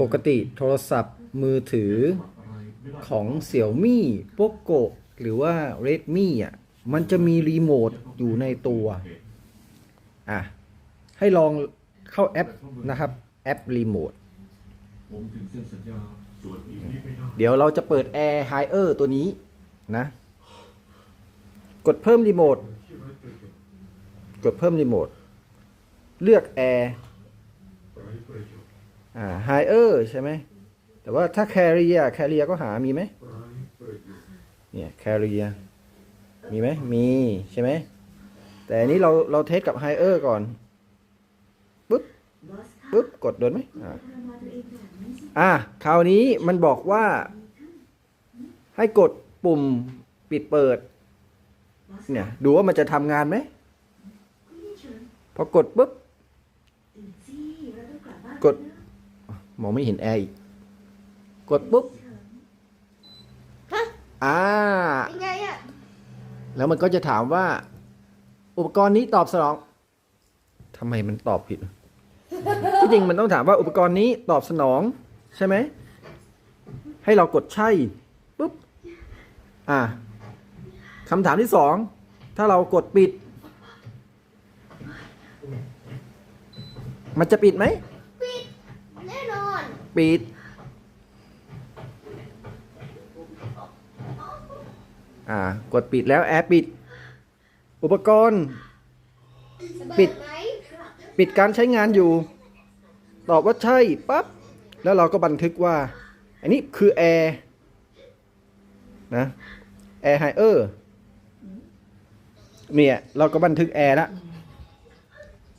ปกติโทรศัพท์มือถือของ Xiaomi Poco หรือว่า Redmi อะ มันจะมีรีโมทอยู่ในตัว อะ ให้ลองเข้าแอปนะครับ แอปรีโมทเด้เดี๋ยวเราจะเปิด Air Higher ตัวนี้นะ กดเพิ่มรีโมท กดเพิ่มรีโมท เลือก Air อ่า Higher ใช่ไหม แต่ว่าถ้า Carrier Carrier ก็หามีไหมเนี่ย Carrier มีไหมมีใช่ไหม แต่อันนี้เราเราเทสกับ Higher ก่อนปึ๊บปึ๊บกดโดนไหมอ่าอะคราวนี้มันบอกว่า ให้กดปุ่มปิดเปิด เนี่ยดูว่ามันจะทำงานไหมพอกดปุ๊บ กด มองไม่เห็นแอร์อีก กดปุ๊บฮะอ่า ยังไงอะแล้วมันก็จะถามว่า อุปกรณ์นี้ตอบสนองทำไมมันตอบผิด ที่จริงมันต้องถามว่าอุปกรณ์นี้ตอบสนอง ใช่ไหม ให้เรากดใช่ปุ๊บ อ่าคำถามที่สอง ถ้าเรากดปิด มันจะปิดไหมปิดแน่นอน ปิดอ่ากดปิดแล้วแอร์ปิด อุปกรณ์ ปิด ปิดการใช้งานอยู่ ตอบว่าใช่ปั๊บแล้วเราก็บันทึกว่า อันนี้คือแอร์นะแอร์ไฮเออร์เนี่ยเราก็บันทึกแอร์ละ